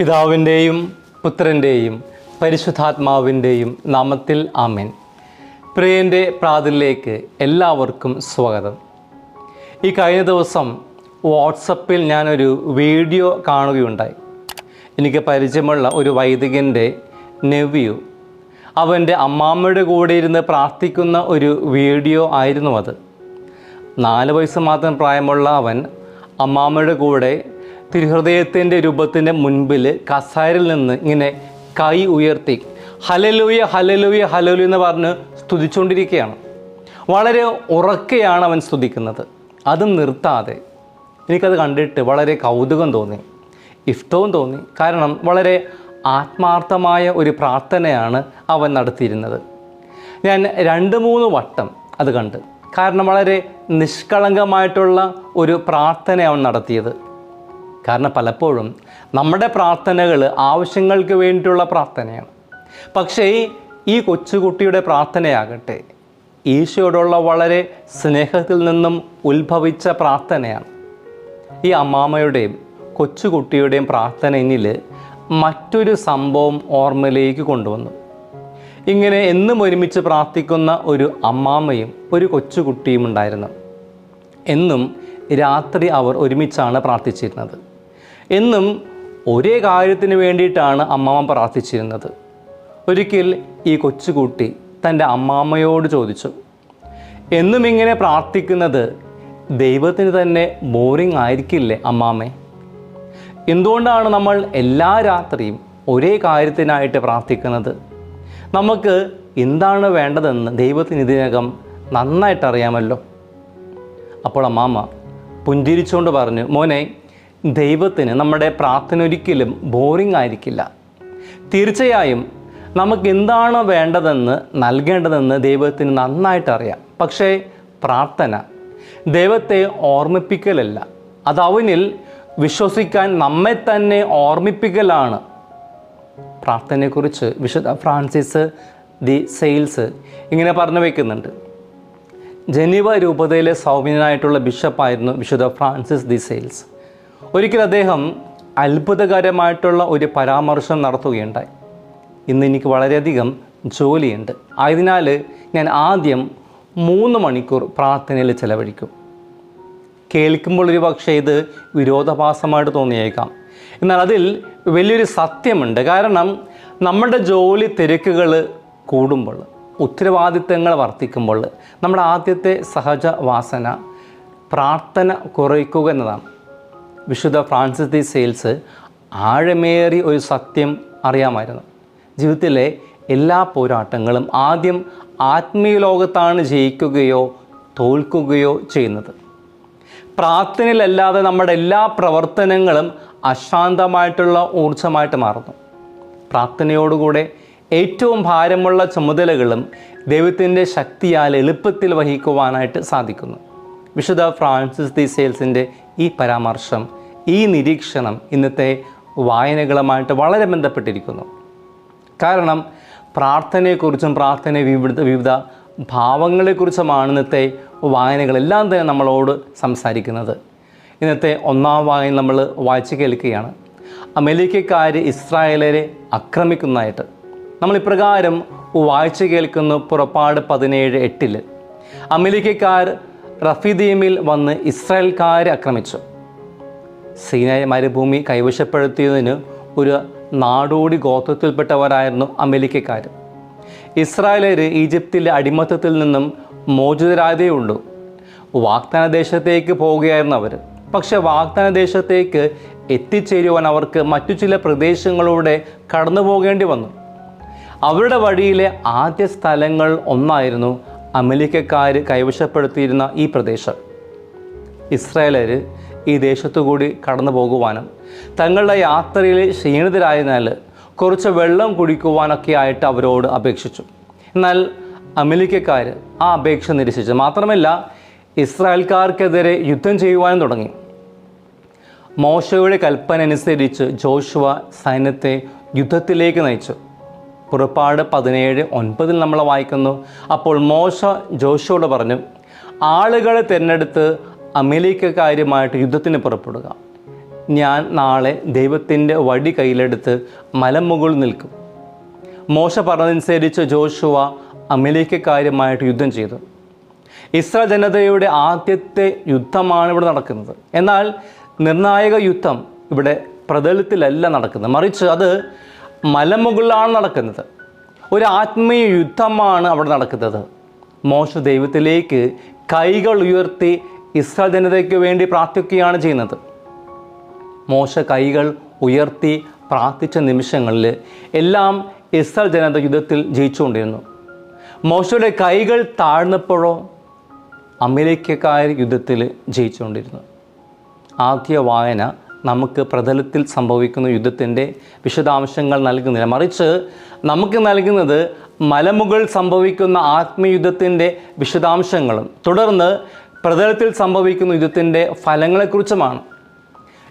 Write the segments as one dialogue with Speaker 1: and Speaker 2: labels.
Speaker 1: പിതാവിന്റെയും പുത്രന്റെയും പരിശുദ്ധാത്മാവിന്റെയും നാമത്തിൽ ആമേൻ. പ്രിയന്റെ പ്രാതിലേക്ക് എല്ലാവർക്കും സ്വാഗതം. ഈ കഴിഞ്ഞ ദിവസം വാട്സപ്പിൽ ഞാനൊരു വീഡിയോ കാണുകയുണ്ടായി. എനിക്ക് പരിചയമുള്ള ഒരു വൈദികന്റെ നെവ്യൂ. അവന്റെ അമ്മാമ്മയുടെ കൂടെ ഇരുന്ന് പ്രാർത്ഥിക്കുന്ന ഒരു വീഡിയോ ആയിരുന്നു അത്. നാല് വയസ്സ് മാത്രം പ്രായമുള്ള അവൻ അമ്മാമ്മയുടെ കൂടെ തിരുഹൃദയത്തിന്റെ രൂപത്തിന്റെ മുൻപിൽ കസാരിൽ നിന്ന് ഇങ്ങനെ കൈ ഉയർത്തി ഹലലൂയ ഹലലൂയ ഹലലു എന്ന് പറഞ്ഞ് സ്തുതിച്ചുകൊണ്ടിരിക്കുകയാണ്. വളരെ ഉറക്കെയാണ് അവൻ സ്തുതിക്കുന്നത്. അത് നിർത്താതെ എനിക്കത് കണ്ടിട്ട് വളരെ കൗതുകം തോന്നി ഇഷ്ടവും തോന്നി. കാരണം വളരെ ആത്മാർത്ഥമായ ഒരു പ്രാർത്ഥനയാണ് അവൻ നടത്തിയിരുന്നത്. ഞാൻ രണ്ട് മൂന്ന് വട്ടം അത് കണ്ട് കാരണം വളരെ നിഷ്കളങ്കമായിട്ടുള്ള ഒരു പ്രാർത്ഥന അവൻ നടത്തിയത്. കാരണം പലപ്പോഴും നമ്മുടെ പ്രാർത്ഥനകൾ ആവശ്യങ്ങൾക്ക് വേണ്ടിയിട്ടുള്ള പ്രാർത്ഥനയാണ്. പക്ഷേ ഈ കൊച്ചുകുട്ടിയുടെ പ്രാർത്ഥനയാകട്ടെ ഈശോയോടുള്ള വളരെ സ്നേഹത്തിൽ നിന്നും ഉത്ഭവിച്ച പ്രാർത്ഥനയാണ്. ഈ അമ്മാമ്മയുടെയും കൊച്ചുകുട്ടിയുടെയും പ്രാർത്ഥന മറ്റൊരു സംഭവം ഓർമ്മയിലേക്ക് കൊണ്ടുവന്നു. ഇങ്ങനെ എന്നും ഒരുമിച്ച് പ്രാർത്ഥിക്കുന്ന ഒരു അമ്മാമ്മയും ഒരു കൊച്ചുകുട്ടിയും ഉണ്ടായിരുന്നു. എന്നും രാത്രി അവർ ഒരുമിച്ചാണ് പ്രാർത്ഥിച്ചിരുന്നത്. എന്നും ഒരേ കാര്യത്തിന് വേണ്ടിയിട്ടാണ് അമ്മാമ്മ പ്രാർത്ഥിച്ചിരുന്നത്. ഒരിക്കൽ ഈ കൊച്ചുകുട്ടി തന്റെ അമ്മാമ്മയോട് ചോദിച്ചു എന്നും ഇങ്ങനെ പ്രാർത്ഥിക്കുന്നത് ദൈവത്തിന് തന്നെ ബോറിംഗ് ആയിരിക്കില്ലേ അമ്മാമ്മേ എന്തുകൊണ്ടാണ് നമ്മൾ എല്ലാ രാത്രിയും ഒരേ കാര്യത്തിനായിട്ട് പ്രാർത്ഥിക്കുന്നത്? നമുക്ക് എന്താണ് വേണ്ടതെന്ന് ദൈവത്തിന് ഇതിനകം നന്നായിട്ട് അറിയാമല്ലോ അപ്പോൾ അമ്മാമ്മ പുഞ്ചിരിച്ചുകൊണ്ട് പറഞ്ഞു മോനെ ദൈവത്തിന് നമ്മുടെ പ്രാർത്ഥന ഒരിക്കലും ബോറിംഗ് ആയിരിക്കില്ല. തീർച്ചയായും നമുക്ക് എന്താണ് വേണ്ടതെന്ന് നൽകേണ്ടതെന്ന് ദൈവത്തിന് നന്നായിട്ട് അറിയാം. പക്ഷേ പ്രാർത്ഥന ദൈവത്തെ ഓർമ്മിപ്പിക്കലല്ല. അത് അവനിൽ വിശ്വസിക്കാൻ നമ്മെ തന്നെ ഓർമ്മിപ്പിക്കലാണ്. പ്രാർത്ഥനയെക്കുറിച്ച് വിശുദ്ധ ഫ്രാൻസിസ് ദി സെയിൽസ് ഇങ്ങനെ പറഞ്ഞു വയ്ക്കുന്നുണ്ട് ജനീവ രൂപതയിലെ സൗമ്യനായിട്ടുള്ള ബിഷപ്പായിരുന്നു വിശുദ്ധ ഫ്രാൻസിസ് ദി സെയിൽസ്. ഒരിക്കൽ അദ്ദേഹം അത്ഭുതകരമായിട്ടുള്ള ഒരു പരാമർശം നടത്തുകയുണ്ടായി. ഇന്ന് എനിക്ക് വളരെയധികം ജോലിയുണ്ട്. ആയതിനാൽ ഞാൻ ആദ്യം മൂന്ന് മണിക്കൂർ പ്രാർത്ഥനയിൽ ചെലവഴിക്കും. കേൾക്കുമ്പോൾ ഒരു പക്ഷേ ഇത് വിരോധാഭാസമായിട്ട് തോന്നിയേക്കാം. എന്നാൽ അതിൽ വലിയൊരു സത്യമുണ്ട്. കാരണം നമ്മുടെ ജോലി തിരക്കുകൾ കൂടുമ്പോൾ ഉത്തരവാദിത്തങ്ങൾ വർദ്ധിക്കുമ്പോൾ നമ്മുടെ ആദ്യത്തെ സഹജ വാസന പ്രാർത്ഥന കുറയ്ക്കുക എന്നതാണ്. വിശുദ്ധ ഫ്രാൻസിസ് ദി സെയിൽസ് ആഴമേറി ഒരു സത്യം അറിയാമായിരുന്നു. ജീവിതത്തിലെ എല്ലാ പോരാട്ടങ്ങളും ആദ്യം ആത്മീയ ലോകത്താണ് ജയിക്കുകയോ തോൽക്കുകയോ ചെയ്യുന്നത്. പ്രാർത്ഥനയിലല്ലാതെ നമ്മുടെ എല്ലാ പ്രവർത്തനങ്ങളും അശാന്തമായിട്ടുള്ള ഊർജമായിട്ട് മാറുന്നു. പ്രാർത്ഥനയോടുകൂടെ ഏറ്റവും ഭാരമുള്ള ചുമതലകളും ദൈവത്തിന്റെ ശക്തിയാൽ എളുപ്പത്തിൽ വഹിക്കുവാനായിട്ട് സാധിക്കുന്നു. വിശുദ്ധ ഫ്രാൻസിസ് ദി സെയിൽസിന്റെ ഈ പരാമർശം ഈ നിരീക്ഷണം ഇന്നത്തെ വായനകളുമായിട്ട് വളരെ ബന്ധപ്പെട്ടിരിക്കുന്നു. കാരണം പ്രാർത്ഥനയെക്കുറിച്ചും പ്രാർത്ഥന വിവിധ വിവിധ ഭാവങ്ങളെക്കുറിച്ചുമാണ് ഇന്നത്തെ വായനകളെല്ലാം തന്നെ നമ്മളോട് സംസാരിക്കുന്നത്. ഇന്നത്തെ ഒന്നാം വായന നമ്മൾ വായിച്ചു കേൾക്കുകയാണ്. അമേരിക്കക്കാർ ഇസ്രായേലരെ ആക്രമിക്കുന്നതായിട്ട്. നമ്മൾ ഇപ്രകാരം വായിച്ചു കേൾക്കുന്നു പുറപ്പാട് പതിനേഴ് എട്ടിൽ അമേരിക്കക്കാർ റഫീദീമിൽ വന്ന് ഇസ്രായേൽക്കാരെ ആക്രമിച്ചു. സീനായ മരുഭൂമി കൈവശപ്പെടുത്തിയതിന് ഒരു നാടോടി ഗോത്രത്തിൽപ്പെട്ടവരായിരുന്നു അമേരിക്കക്കാർ ഇസ്രായേലർ ഈജിപ്തിലെ അടിമത്തത്തിൽ നിന്നും മോചിതരായതേ ഉള്ളൂ വാഗ്ദാന ദേശത്തേക്ക് പോവുകയായിരുന്നു അവർ പക്ഷെ വാഗ്ദാന ദേശത്തേക്ക് എത്തിച്ചേരുവാൻ അവർക്ക് മറ്റു ചില പ്രദേശങ്ങളിലൂടെ കടന്നു പോകേണ്ടി വന്നു. അവരുടെ വഴിയിലെ ആദ്യ സ്ഥലങ്ങൾ ഒന്നായിരുന്നു അമേരിക്കക്കാർ കൈവശപ്പെടുത്തിയിരുന്ന ഈ പ്രദേശം. ഇസ്രായേലർ ഈ ദേശത്തുകൂടി കടന്നു പോകുവാനും തങ്ങളുടെ യാത്രയിൽ ക്ഷീണിതരായതിനാൽ കുറച്ച് വെള്ളം കുടിക്കുവാനൊക്കെ ആയിട്ട് അവരോട് അപേക്ഷിച്ചു. എന്നാൽ അമേരിക്കക്കാർ ആ അപേക്ഷ നിരസിച്ചു. മാത്രമല്ല ഇസ്രായേൽക്കാർക്കെതിരെ യുദ്ധം ചെയ്യുവാനും തുടങ്ങി. മോശയുടെ കൽപ്പന അനുസരിച്ച് ജോഷുവ സൈന്യത്തെ യുദ്ധത്തിലേക്ക് നയിച്ചു. പുറപ്പാട് പതിനേഴ് ഒൻപതിൽ നമ്മൾ വായിക്കുന്നു. അപ്പോൾ മോശ ജോഷുവോട് പറഞ്ഞു ആളുകളെ തിരഞ്ഞെടുത്ത് അമേരിക്കക്കാരുമായിട്ട് യുദ്ധത്തിന് പുറപ്പെടുക. ഞാൻ നാളെ ദൈവത്തിന്റെ വടി കയ്യിലെടുത്ത് മലമുകളിൽ നിൽക്കും. മോശ പറഞ്ഞതനുസരിച്ച് ജോഷുവ അമേരിക്കക്കാരുമായിട്ട് യുദ്ധം ചെയ്തു. ഇസ്രായേൽ ജനതയുടെ ആദ്യത്തെ യുദ്ധമാണ് ഇവിടെ നടക്കുന്നത്. എന്നാൽ നിർണായക യുദ്ധം ഇവിടെ പ്രതലത്തിലല്ല നടക്കുന്നത്. മറിച്ച് അത് മലമുകളിലാണ് നടക്കുന്നത്. ഒരു ആത്മീയ യുദ്ധമാണ് അവിടെ നടക്കുന്നത്. മോശ ദൈവത്തിലേക്ക് കൈകൾ ഉയർത്തി ഇസ്രായേൽ ജനതയ്ക്ക് വേണ്ടി പ്രാർത്ഥിക്കുകയാണ് ചെയ്യുന്നത്. മോശ കൈകൾ ഉയർത്തി പ്രാർത്ഥിച്ച നിമിഷങ്ങളിൽ എല്ലാം ഇസ്രായേൽ ജനത യുദ്ധത്തിൽ ജയിച്ചുകൊണ്ടിരുന്നു. മോശയുടെ കൈകൾ താഴ്ന്നപ്പോഴോ അമേരിക്കക്കാർ യുദ്ധത്തിൽ ജയിച്ചുകൊണ്ടിരുന്നു. ആദ്യ വായന നമുക്ക് പ്രതലത്തിൽ സംഭവിക്കുന്ന യുദ്ധത്തിന്റെ വിശദാംശങ്ങൾ നൽകുന്നില്ല. മറിച്ച് നമുക്ക് നൽകുന്നത് മലമുകൾ സംഭവിക്കുന്ന ആത്മീയുദ്ധത്തിന്റെ വിശദാംശങ്ങളും. തുടർന്ന് പ്രതലത്തിൽ സംഭവിക്കുന്ന യുദ്ധത്തിന്റെ ഫലങ്ങളെക്കുറിച്ചുമാണ്.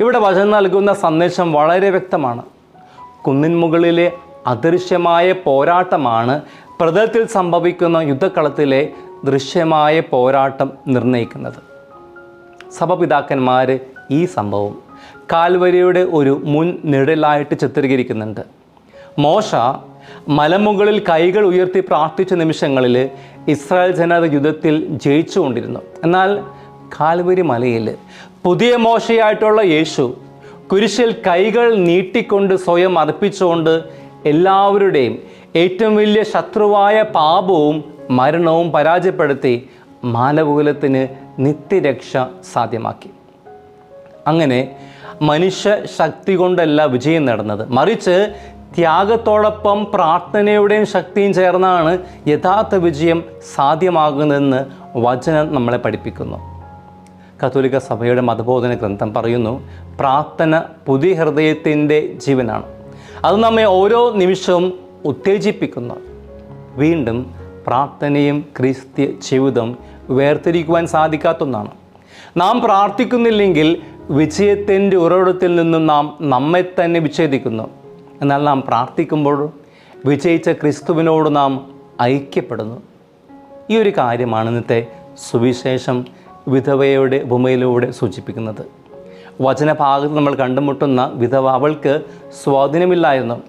Speaker 1: ഇവിടെ വചനം നൽകുന്ന സന്ദേശം വളരെ വ്യക്തമാണ്. കുന്നിൻ മുകളിലെ അദൃശ്യമായ പോരാട്ടമാണ് പ്രതലത്തിൽ സംഭവിക്കുന്ന യുദ്ധക്കളത്തിലെ ദൃശ്യമായ പോരാട്ടം നിർണയിക്കുന്നത് സഭപിതാക്കന്മാർ ഈ സംഭവം കാൽവരിയുടെ ഒരു മുൻ നിഴലായിട്ട് ചിത്രീകരിക്കുന്നുണ്ട്. മോശ മലമുകളിൽ കൈകൾ ഉയർത്തി പ്രാർത്ഥിച്ച നിമിഷങ്ങളിൽ ഇസ്രായേൽ ജനത യുദ്ധത്തിൽ ജയിച്ചുകൊണ്ടിരുന്നു. എന്നാൽ കാൽവരി മലയിൽ പുതിയ മോശയായിട്ടുള്ള യേശു കുരിശിൽ കൈകൾ നീട്ടിക്കൊണ്ട് സ്വയം അർപ്പിച്ചുകൊണ്ട് എല്ലാവരുടെയും ഏറ്റവും വലിയ ശത്രുവായ പാപവും മരണവും പരാജയപ്പെടുത്തി മാനവകുലത്തിന് നിത്യരക്ഷ സാധ്യമാക്കി. അങ്ങനെ മനുഷ്യ ശക്തി കൊണ്ടല്ല വിജയം നേടുന്നത്. മറിച്ച് ത്യാഗത്തോടൊപ്പം പ്രാർത്ഥനയുടെയും ശക്തിയും ചേർന്നാണ് യഥാർത്ഥ വിജയം സാധ്യമാകുന്നതെന്ന് വചനം നമ്മളെ പഠിപ്പിക്കുന്നു. കത്തോലിക്ക സഭയുടെ മതബോധന ഗ്രന്ഥം പറയുന്നു പ്രാർത്ഥന പുതിയ ഹൃദയത്തിന്റെ ജീവനാണ്. അത് നമ്മെ ഓരോ നിമിഷവും ഉത്തേജിപ്പിക്കുന്നു. വീണ്ടും പ്രാർത്ഥനയും ക്രിസ്ത്യ ജീവിതം വേർതിരിക്കുവാൻ സാധിക്കാത്ത ഒന്നാണ് നാം പ്രാർത്ഥിക്കുന്നില്ലെങ്കിൽ വിജയത്തിന്റെ ഉറവിടത്തിൽ നിന്നും നാം നമ്മെ തന്നെ വിച്ഛേദിക്കുന്നു. എന്നാൽ നാം പ്രാർത്ഥിക്കുമ്പോൾ വിജയിച്ച ക്രിസ്തുവിനോട് നാം ഐക്യപ്പെടുന്നു. ഈ ഒരു കാര്യമാണ് ഇന്നത്തെ സുവിശേഷം വിധവയുടെ ഉപമയിലൂടെ സൂചിപ്പിക്കുന്നത്. വചനഭാഗത്ത് നമ്മൾ കണ്ടുമുട്ടുന്ന വിധവ അവൾക്ക് സ്വാധീനമില്ലായിരുന്നു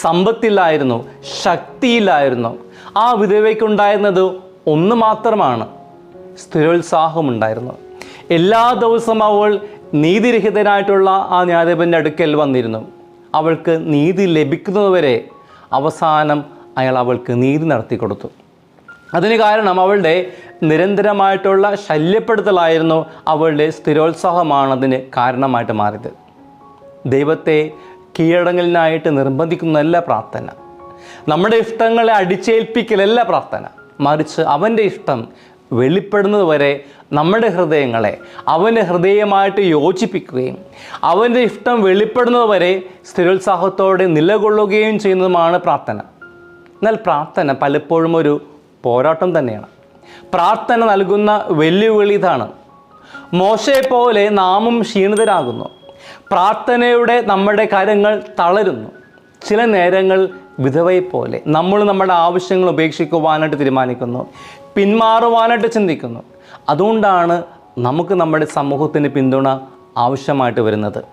Speaker 1: സമ്പത്തില്ലായിരുന്നു ശക്തിയില്ലായിരുന്നു. ആ വിധവയ്ക്കുണ്ടായിരുന്നത് ഒന്ന് മാത്രമാണ് സ്ഥിരോത്സാഹമുണ്ടായിരുന്നു. എല്ലാ ദിവസവും അവൾ നീതിരഹിതനായിട്ടുള്ള ആ ന്യായാധിപന്റെ അടുക്കൽ വന്നിരുന്നു. അവൾക്ക് നീതി ലഭിക്കുന്നതുവരെ അവസാനം അയാൾ അവൾക്ക് നീതി നടത്തി കൊടുത്തു. അതിന് കാരണം അവളുടെ നിരന്തരമായിട്ടുള്ള ശല്യപ്പെടുത്തലായിരുന്നു അവളുടെ സ്ഥിരോത്സാഹമാണ് അതിന് കാരണമായിട്ട് മാറിയത്. ദൈവത്തെ കീഴടങ്ങലിനായിട്ട് നിർബന്ധിക്കുന്നതല്ല പ്രാർത്ഥന നമ്മുടെ ഇഷ്ടങ്ങളെ അടിച്ചേൽപ്പിക്കലല്ല പ്രാർത്ഥന മറിച്ച് അവന്റെ ഇഷ്ടം വെളിപ്പെടുന്നത് വരെ നമ്മുടെ ഹൃദയങ്ങളെ അവന്റെ ഹൃദയമായിട്ട് യോജിപ്പിക്കുകയും അവന്റെ ഇഷ്ടം വെളിപ്പെടുന്നത് വരെ സ്ഥിരോത്സാഹത്തോടെ നിലകൊള്ളുകയും ചെയ്യുന്നതുമാണ് പ്രാർത്ഥന. എന്നാൽ പ്രാർത്ഥന പലപ്പോഴും ഒരു പോരാട്ടം തന്നെയാണ്. പ്രാർത്ഥന നൽകുന്ന വെല്ലുവിളി ഇതാണ്. മോശയെ പോലെ നാമും ക്ഷീണിതരാകുന്നു. പ്രാർത്ഥനയുടെ നമ്മുടെ കാര്യങ്ങൾ തളരുന്നു. ചില നേരങ്ങൾ വിധവയെ പോലെ നമ്മൾ നമ്മുടെ ആവശ്യങ്ങൾ ഉപേക്ഷിക്കുവാനായിട്ട് തീരുമാനിക്കുന്നു. പിന്മാറുവാനായിട്ട് ചിന്തിക്കുന്നു. അതുകൊണ്ടാണ് നമുക്ക് നമ്മുടെ സമൂഹത്തിന് പിന്തുണ ആവശ്യമായിട്ട് വരുന്നത്.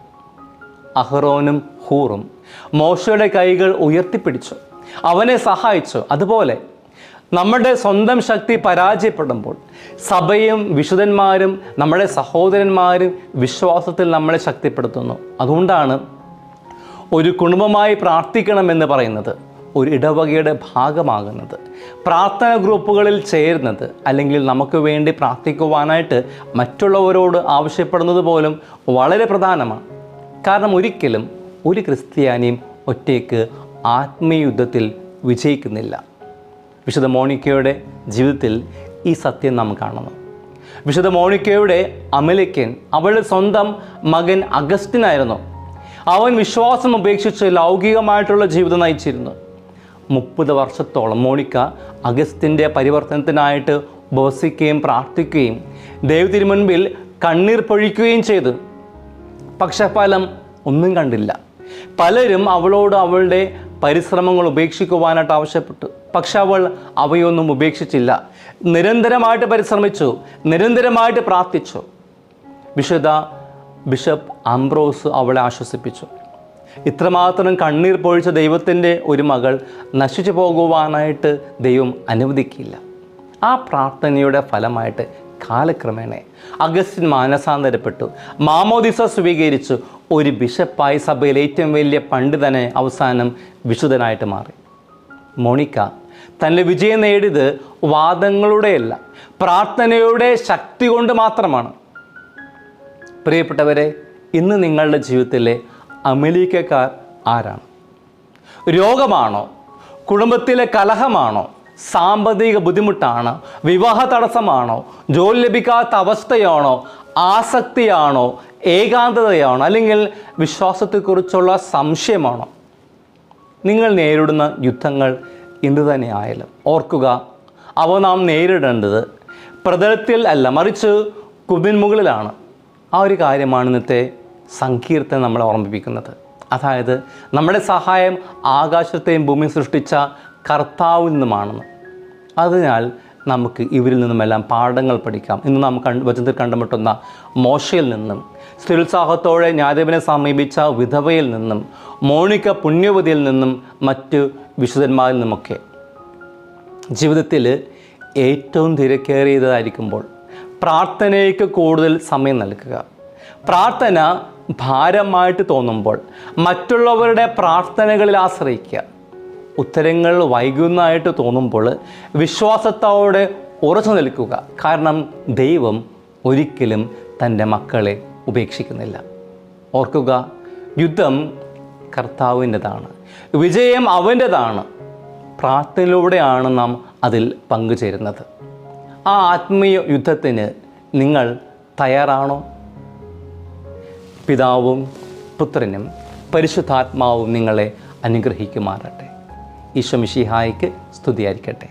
Speaker 1: അഹ്റോനും ഹൂറും മോശയുടെ കൈകൾ ഉയർത്തിപ്പിടിച്ചു. അവനെ സഹായിച്ചു. അതുപോലെ നമ്മുടെ സ്വന്തം ശക്തി പരാജയപ്പെടുമ്പോൾ സഭയും വിശുദ്ധന്മാരും നമ്മുടെ സഹോദരന്മാരും വിശ്വാസത്തിൽ നമ്മളെ ശക്തിപ്പെടുത്തുന്നു. അതുകൊണ്ടാണ് ഒരു കുടുംബമായി പ്രാർത്ഥിക്കണമെന്ന് പറയുന്നത്. ഒരു ഇടവകയുടെ ഭാഗമാകുന്നത്. പ്രാർത്ഥന ഗ്രൂപ്പുകളിൽ ചേരുന്നത് അല്ലെങ്കിൽ നമുക്ക് വേണ്ടി പ്രാർത്ഥിക്കുവാനായിട്ട് മറ്റുള്ളവരോട് ആവശ്യപ്പെടുന്നത് പോലും വളരെ പ്രധാനമാണ്. കാരണം ഒരിക്കലും ഒരു ക്രിസ്ത്യാനിയും ഒറ്റയ്ക്ക് ആത്മീയുദ്ധത്തിൽ വിജയിക്കുന്നില്ല. വിശുദ്ധ മോണിക്കയുടെ ജീവിതത്തിൽ ഈ സത്യം നാം കാണുന്നു. വിശുദ്ധ മോണിക്കയുടെ അമലിക്കൻ അവളുടെ സ്വന്തം മകൻ അഗസ്റ്റിനായിരുന്നു. അവൻ വിശ്വാസം ഉപേക്ഷിച്ച് ലൗകികമായിട്ടുള്ള ജീവിതം നയിച്ചിരുന്നു. മുപ്പത് വർഷത്തോളം മോണിക്ക അഗസ്റ്റിന്റെ പരിവർത്തനത്തിനായിട്ട് ഉപവസിക്കുകയും പ്രാർത്ഥിക്കുകയും ദൈവത്തിന് മുൻപിൽ കണ്ണീർ പൊഴിക്കുകയും ചെയ്തു. പക്ഷെ ഫലം ഒന്നും കണ്ടില്ല. പലരും അവളോട് അവളുടെ പരിശ്രമങ്ങൾ ഉപേക്ഷിക്കുവാനായിട്ട് ആവശ്യപ്പെട്ടു. പക്ഷെ അവൾ അവയൊന്നും ഉപേക്ഷിച്ചില്ല. നിരന്തരമായിട്ട് പരിശ്രമിച്ചു. നിരന്തരമായിട്ട് പ്രാർത്ഥിച്ചു. വിശുദ്ധ ബിഷപ്പ് അംബ്രോസ് അവളെ ആശ്വസിപ്പിച്ചു. ഇത്രമാത്രം കണ്ണീർ പൊഴിച്ച ദൈവത്തിന്റെ ഒരു മകൾ നശിച്ചു പോകുവാനായിട്ട് ദൈവം അനുവദിക്കില്ല. ആ പ്രാർത്ഥനയുടെ ഫലമായിട്ട് കാലക്രമേണ അഗസ്റ്റിൻ മാനസാന്തരപ്പെട്ടു. മാമോദിസ സ്വീകരിച്ചു. ഒരു ബിഷപ്പായി സഭയിൽ ഏറ്റവും വലിയ പണ്ഡിതനെ അവസാനം വിശുദ്ധനായിട്ട് മാറി. മോണിക്ക തന്റെ വിജയം നേടിയത് വാദങ്ങളുടെയല്ല പ്രാർത്ഥനയുടെ ശക്തി കൊണ്ട് മാത്രമാണ്. പ്രിയപ്പെട്ടവരെ ഇന്ന് നിങ്ങളുടെ ജീവിതത്തിലെ അമേരിക്കക്കാർ ആരാണ്? രോഗമാണോ? കുടുംബത്തിലെ കലഹമാണോ? സാമ്പത്തിക ബുദ്ധിമുട്ടാണ്? വിവാഹ തടസ്സമാണോ? ജോലി ലഭിക്കാത്ത അവസ്ഥയാണോ? ആസക്തിയാണോ? ഏകാന്തതയാണോ? അല്ലെങ്കിൽ വിശ്വാസത്തെക്കുറിച്ചുള്ള സംശയമാണോ? നിങ്ങൾ നേരിടുന്ന യുദ്ധങ്ങൾ എന്തു തന്നെയായാലും ഓർക്കുക അവ നാം നേരിടേണ്ടത് പ്രതലത്തിൽ അല്ല മറിച്ച് കുബിൻ മുകളിലാണ്. ആ ഒരു കാര്യമാണ് ഇന്നത്തെ സങ്കീർത്തനം നമ്മളെ ഓർമ്മിപ്പിക്കുന്നത്. അതായത് നമ്മുടെ സഹായം ആകാശത്തെയും ഭൂമി സൃഷ്ടിച്ച കർത്താവിൽ നിന്നുമാണെന്ന്. അതിനാൽ നമുക്ക് ഇവരിൽ നിന്നുമെല്ലാം പാഠങ്ങൾ പഠിക്കാം. ഇന്ന് നാം കണ്ട് വചനത്തിൽ കണ്ടുമുട്ടുന്ന മോശയിൽ നിന്നും സ്ഥിരോത്സാഹത്തോടെ ന്യായദേവനെ സമീപിച്ച വിധവയിൽ നിന്നും മോണിക്ക പുണ്യവതിയിൽ നിന്നും മറ്റ് വിശുദ്ധന്മാരിൽ നിന്നുമൊക്കെ. ജീവിതത്തിൽ ഏറ്റവും തിരക്കേറിയതായിരിക്കുമ്പോൾ പ്രാർത്ഥനയ്ക്ക് കൂടുതൽ സമയം നൽകുക. പ്രാർത്ഥന ഭാരമായിട്ട് തോന്നുമ്പോൾ മറ്റുള്ളവരുടെ പ്രാർത്ഥനകളിൽ ആശ്രയിക്കുക. ഉത്തരങ്ങൾ വൈകുന്നതായിട്ട് തോന്നുമ്പോൾ വിശ്വാസത്തോടെ ഉറച്ചു നിൽക്കുക. കാരണം ദൈവം ഒരിക്കലും തന്റെ മക്കളെ ഉപേക്ഷിക്കുന്നില്ല. ഓർക്കുക യുദ്ധം കർത്താവിന്റെതാണ്. വിജയം അവന്റെതാണ്. പ്രാർത്ഥനയിലൂടെയാണ് നാം അതിൽ പങ്കുചേരുന്നത്. ആ ആത്മീയ യുദ്ധത്തിന് നിങ്ങൾ തയ്യാറാണോ? പിതാവും പുത്രനും പരിശുദ്ധാത്മാവും നിങ്ങളെ അനുഗ്രഹിക്കുമാറട്ടെ ഈശോ സ്തുതിയായിരിക്കട്ടെ.